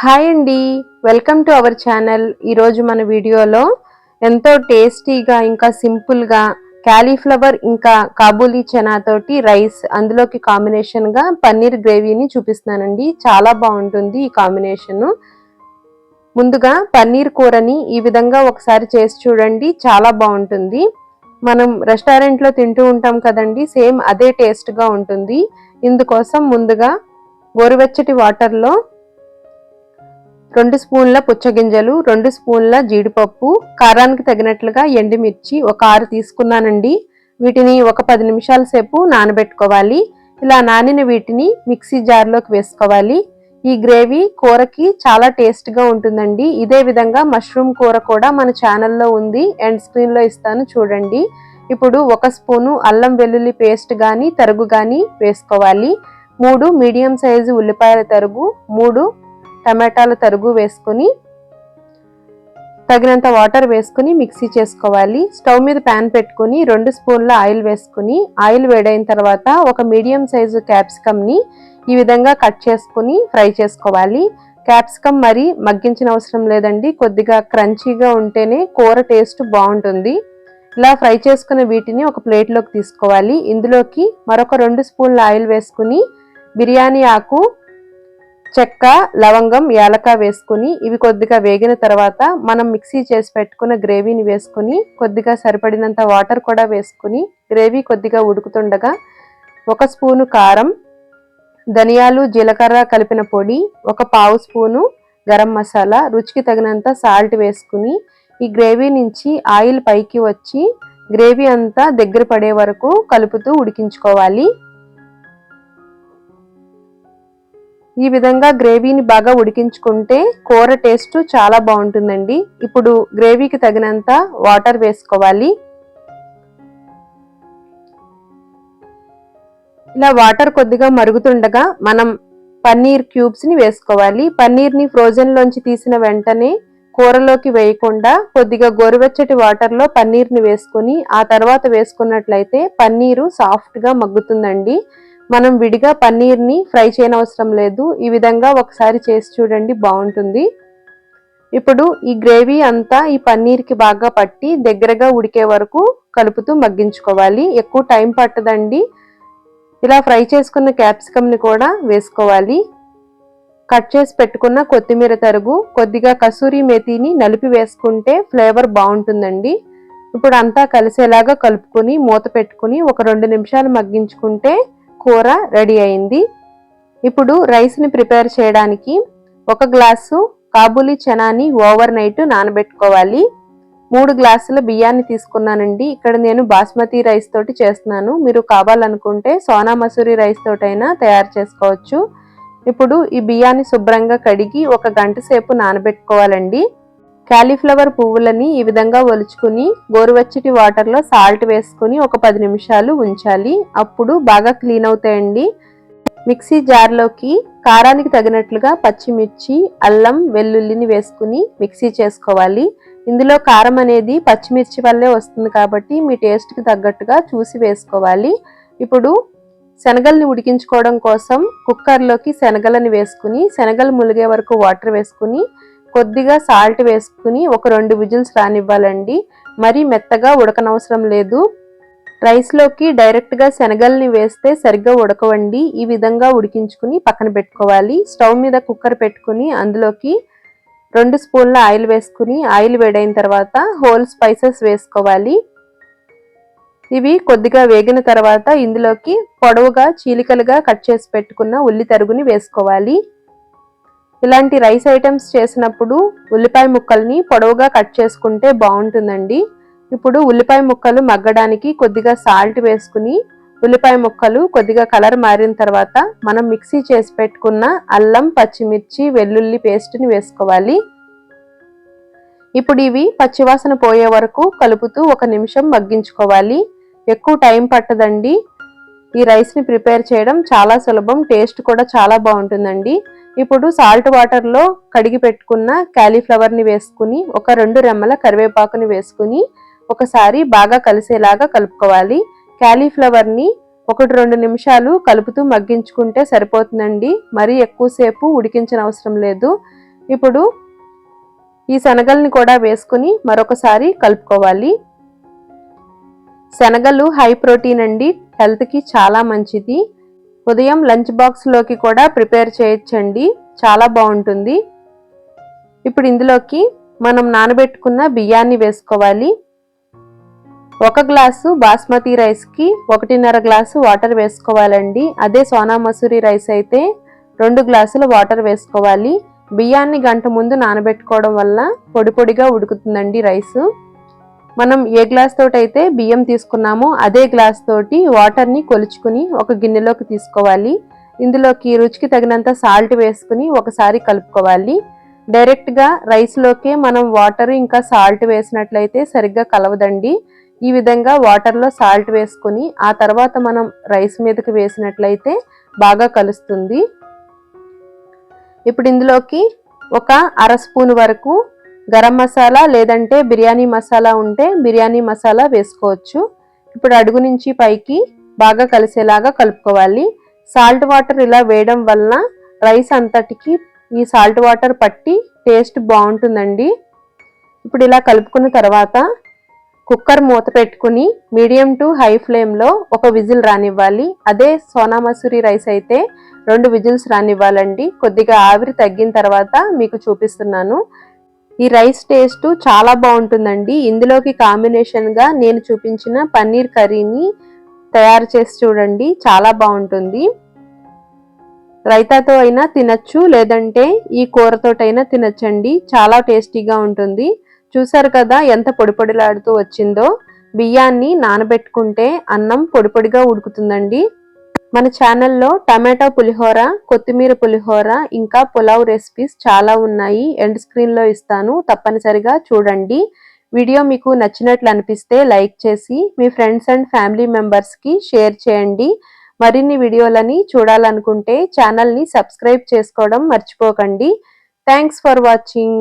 Hi అండి. Welcome to our channel. ఈరోజు మన వీడియోలో ఎంతో టేస్టీగా ఇంకా సింపుల్గా క్యాలీఫ్లవర్ ఇంకా కాబూలీ చనాతోటి రైస్ అందులోకి కాంబినేషన్గా పన్నీర్ గ్రేవీని చూపిస్తున్నానండి. చాలా బాగుంటుంది ఈ కాంబినేషన్ ముందుగా పన్నీర్ కూరని ఈ విధంగా ఒకసారి చేసి చూడండి. చాలా బాగుంటుంది. మనం రెస్టారెంట్లో తింటూ ఉంటాం కదండి సేమ్ అదే టేస్ట్గా ఉంటుంది. ఇందుకోసం ముందుగా గోరువెచ్చటి వాటర్లో రెండు స్పూన్ల పుచ్చగింజలు రెండు స్పూన్ల జీడిపప్పు కారానికి తగినట్లుగా ఎండుమిర్చి ఒక ఆరు తీసుకున్నానండి. వీటిని ఒక పది నిమిషాల సేపు నానబెట్టుకోవాలి. ఇలా నానిన వీటిని మిక్సీ జార్లోకి వేసుకోవాలి. ఈ గ్రేవీ కూరకి చాలా టేస్ట్గా ఉంటుందండి. ఇదే విధంగా మష్రూమ్ కూర కూడా మన ఛానల్లో ఉంది. ఎండ్ స్క్రీన్లో ఇస్తాను చూడండి. ఇప్పుడు ఒక స్పూను అల్లం వెల్లుల్లి పేస్ట్ కానీ తరుగు కానీ వేసుకోవాలి. మూడు మీడియం సైజు ఉల్లిపాయల తరుగు మూడు టమాటాలు తరుగు వేసుకొని తగినంత వాటర్ వేసుకుని మిక్సీ చేసుకోవాలి. స్టవ్ మీద ప్యాన్ పెట్టుకుని రెండు స్పూన్ల ఆయిల్ వేసుకుని ఆయిల్ వేడైన తర్వాత ఒక మీడియం సైజు క్యాప్సికమ్ని ఈ విధంగా కట్ చేసుకుని ఫ్రై చేసుకోవాలి. క్యాప్సికమ్ మరి మగ్గించిన అవసరం లేదండి. కొద్దిగా క్రంచీగా ఉంటేనే కూర టేస్ట్ బాగుంటుంది. ఇలా ఫ్రై చేసుకున్న వీటిని ఒక ప్లేట్లోకి తీసుకోవాలి. ఇందులోకి మరొక రెండు స్పూన్ల ఆయిల్ వేసుకుని బిర్యానీ ఆకు చెక్క లవంగం యాలక వేసుకుని ఇవి కొద్దిగా వేగిన తర్వాత మనం మిక్సీ చేసి పెట్టుకున్న గ్రేవీని వేసుకుని కొద్దిగా సరిపడినంత వాటర్ కూడా వేసుకుని గ్రేవీ కొద్దిగా ఉడుకుతుండగా ఒక స్పూను కారం ధనియాలు జీలకర్ర కలిపిన పొడి ఒక పావు స్పూను గరం మసాలా రుచికి తగినంత సాల్ట్ వేసుకుని ఈ గ్రేవీ నుంచి ఆయిల్ పైకి వచ్చి గ్రేవీ అంతా దగ్గర పడే వరకు కలుపుతూ ఉడికించుకోవాలి. ఈ విధంగా గ్రేవీని బాగా ఉడికించుకుంటే కూర టేస్ట్ చాలా బాగుంటుందండి. ఇప్పుడు గ్రేవీకి తగినంత వాటర్ వేసుకోవాలి. ఇలా వాటర్ కొద్దిగా మరుగుతుండగా మనం పన్నీర్ క్యూబ్స్ని వేసుకోవాలి. పన్నీర్ని ఫ్రోజన్ లోంచి తీసిన వెంటనే కూరలోకి వేయకుండా కొద్దిగా గోరువెచ్చటి వాటర్లో పన్నీర్ని వేసుకొని ఆ తర్వాత వేసుకున్నట్లయితే పన్నీరు సాఫ్ట్గా మగ్గుతుందండి. మనం విడిగా పన్నీర్ని ఫ్రై చేయనవసరం లేదు. ఈ విధంగా ఒకసారి చేసి చూడండి బాగుంటుంది. ఇప్పుడు ఈ గ్రేవీ అంతా ఈ పన్నీర్కి బాగా పట్టి దగ్గరగా ఉడికే వరకు కలుపుతూ మగ్గించుకోవాలి. ఎక్కువ టైం పట్టదండి. ఇలా ఫ్రై చేసుకున్న క్యాప్సికమ్ని కూడా వేసుకోవాలి. కట్ చేసి పెట్టుకున్న కొత్తిమీర తరుగు కొద్దిగా కసూరి మేతిని నలిపి వేసుకుంటే ఫ్లేవర్ బాగుంటుందండి. ఇప్పుడు అంతా కలిసేలాగా కలుపుకొని మూత పెట్టుకుని ఒక రెండు నిమిషాలు మగ్గించుకుంటే కూర రెడీ అయింది. ఇప్పుడు రైస్ని ప్రిపేర్ చేయడానికి ఒక గ్లాసు కాబూలి చనాని ఓవర్ నైట్ నానబెట్టుకోవాలి. మూడు గ్లాసుల బియ్యాన్ని తీసుకున్నానండి. ఇక్కడ నేను బాస్మతి రైస్ తోటి చేస్తున్నాను. మీరు కావాలనుకుంటే సోనా మసూరి రైస్ తోటైనా తయారు చేసుకోవచ్చు. ఇప్పుడు ఈ బియ్యాన్ని శుభ్రంగా కడిగి ఒక గంట సేపు నానబెట్టుకోవాలండి. క్యాలీఫ్లవర్ పువ్వులని ఈ విధంగా ఒలుచుకుని గోరువెచ్చటి వాటర్లో సాల్ట్ వేసుకుని ఒక పది నిమిషాలు ఉంచాలి. అప్పుడు బాగా క్లీన్ అవుతాయండి. మిక్సీ జార్లోకి కారానికి తగినట్లుగా పచ్చిమిర్చి అల్లం వెల్లుల్లిని వేసుకుని మిక్సీ చేసుకోవాలి. ఇందులో కారం అనేది పచ్చిమిర్చి వల్లే వస్తుంది కాబట్టి మీ టేస్ట్కి తగ్గట్టుగా చూసి వేసుకోవాలి. ఇప్పుడు శనగల్ని ఉడికించుకోవడం కోసం కుక్కర్లోకి శనగలని వేసుకుని శనగలు ములిగే వరకు వాటర్ వేసుకుని కొద్దిగా సాల్ట్ వేసుకుని ఒక రెండు విజిల్స్ రానివ్వాలండి. మరీ మెత్తగా ఉడకనవసరం లేదు. రైస్లోకి డైరెక్ట్గా శనగల్ని వేస్తే సరిగ్గా ఉడకవండి. ఈ విధంగా ఉడికించుకుని పక్కన పెట్టుకోవాలి. స్టవ్ మీద కుక్కర్ పెట్టుకుని అందులోకి రెండు స్పూన్ల ఆయిల్ వేసుకుని ఆయిల్ వేడైన తర్వాత హోల్ స్పైసెస్ వేసుకోవాలి. ఇవి కొద్దిగా వేగిన తర్వాత ఇందులోకి పొడవుగా చీలికలుగా కట్ చేసి పెట్టుకున్న ఉల్లి తరుగుని వేసుకోవాలి. ఇలాంటి రైస్ ఐటమ్స్ చేసినప్పుడు ఉల్లిపాయ ముక్కల్ని పొడవుగా కట్ చేసుకుంటే బాగుంటుందండి. ఇప్పుడు ఉల్లిపాయ ముక్కలు మగ్గడానికి కొద్దిగా సాల్ట్ వేసుకుని ఉల్లిపాయ ముక్కలు కొద్దిగా కలర్ మారిన తర్వాత మనం మిక్సీ చేసి పెట్టుకున్న అల్లం పచ్చిమిర్చి వెల్లుల్లి పేస్ట్ని వేసుకోవాలి. ఇప్పుడు ఇవి పచ్చివాసన పోయే వరకు కలుపుతూ ఒక నిమిషం మగ్గించుకోవాలి. ఎక్కువ టైం పట్టదండి. ఈ రైస్ని ప్రిపేర్ చేయడం చాలా సులభం టేస్ట్ కూడా చాలా బాగుంటుందండి. ఇప్పుడు సాల్ట్ వాటర్లో కడిగి పెట్టుకున్న క్యాలీఫ్లవర్ని వేసుకుని ఒక రెండు రెమ్మల కరివేపాకుని వేసుకుని ఒకసారి బాగా కలిసేలాగా కలుపుకోవాలి. క్యాలీఫ్లవర్ని ఒకటి రెండు నిమిషాలు కలుపుతూ మగ్గించుకుంటే సరిపోతుందండి. మరీ ఎక్కువసేపు ఉడికించిన అవసరం లేదు. ఇప్పుడు ఈ శనగల్ని కూడా వేసుకుని మరొకసారి కలుపుకోవాలి. శనగలు హై ప్రోటీన్ అండి. హెల్త్కి చాలా మంచిది. ఉదయం లంచ్ బాక్స్లోకి కూడా ప్రిపేర్ చేయొచ్చండి. చాలా బాగుంటుంది. ఇప్పుడు ఇందులోకి మనం నానబెట్టుకున్న బియ్యాన్ని వేసుకోవాలి. ఒక గ్లాసు బాస్మతి రైస్కి ఒకటిన్నర గ్లాసు వాటర్ వేసుకోవాలండి. అదే సోనా మసూరి రైస్ అయితే రెండు గ్లాసులు వాటర్ వేసుకోవాలి. బియ్యాన్ని గంట ముందు నానబెట్టుకోవడం వల్ల పొడి పొడిగా ఉడుకుతుందండి రైసు. మనం ఏ గ్లాస్ తోటి అయితే బియ్యం తీసుకున్నామో అదే గ్లాస్ తోటి వాటర్ని కొలుచుకుని ఒక గిన్నెలోకి తీసుకోవాలి. ఇందులోకి రుచికి తగినంత సాల్ట్ వేసుకుని ఒకసారి కలుపుకోవాలి. డైరెక్ట్గా రైస్లోకే మనం వాటర్ ఇంకా సాల్ట్ వేసినట్లయితే సరిగ్గా కలవదండి. ఈ విధంగా వాటర్లో సాల్ట్ వేసుకుని ఆ తర్వాత మనం రైస్ మీదకి వేసినట్లయితే బాగా కలుస్తుంది. ఇప్పుడు ఇందులోకి ఒక అర స్పూన్ వరకు గరం మసాలా లేదంటే బిర్యానీ మసాలా ఉంటే బిర్యానీ మసాలా వేసుకోవచ్చు. ఇప్పుడు అడుగు నుంచి పైకి బాగా కలిసేలాగా కలుపుకోవాలి. సాల్ట్ వాటర్ ఇలా వేయడం వలన రైస్ అంతటికి ఈ సాల్ట్ వాటర్ పట్టి టేస్ట్ బాగుంటుందండి. ఇప్పుడు ఇలా కలుపుకున్న తర్వాత కుక్కర్ మూత పెట్టుకుని మీడియం టు హై ఫ్లేమ్లో ఒక విజిల్ రానివ్వాలి. అదే సోనా మసూరి రైస్ అయితే రెండు విజిల్స్ రానివ్వాలండి. కొద్దిగా ఆవిరి తగ్గిన తర్వాత మీకు చూపిస్తున్నాను. ఈ రైస్ టేస్ట్ చాలా బాగుంటుందండి. ఇందులోకి కాంబినేషన్గా నేను చూపించిన పన్నీర్ కర్రీని తయారు చేసి చూడండి. చాలా బాగుంటుంది. రైతాతో అయినా తినచ్చు లేదంటే ఈ కూరతోటైనా తినచ్చండి. చాలా టేస్టీగా ఉంటుంది. చూసారు కదా ఎంత పొడిపొడిలాడుతూ వచ్చిందో. బియ్యాన్ని నానబెట్టుకుంటే అన్నం పొడిపొడిగా ఉడుకుతుందండి. మన ఛానల్లో టమాటో పులిహోర కొత్తిమీర పులిహోర ఇంకా పులావ్ రెసిపీస్ చాలా ఉన్నాయి. ఎండ్ స్క్రీన్లో ఇస్తాను. తప్పనిసరిగా చూడండి. వీడియో మీకు నచ్చినట్లు అనిపిస్తే లైక్ చేసి మీ ఫ్రెండ్స్ అండ్ ఫ్యామిలీ మెంబర్స్కి షేర్ చేయండి. మరిన్ని వీడియోలని చూడాలనుకుంటే ఛానల్ని సబ్స్క్రైబ్ చేసుకోవడం మర్చిపోకండి. Thanks for watching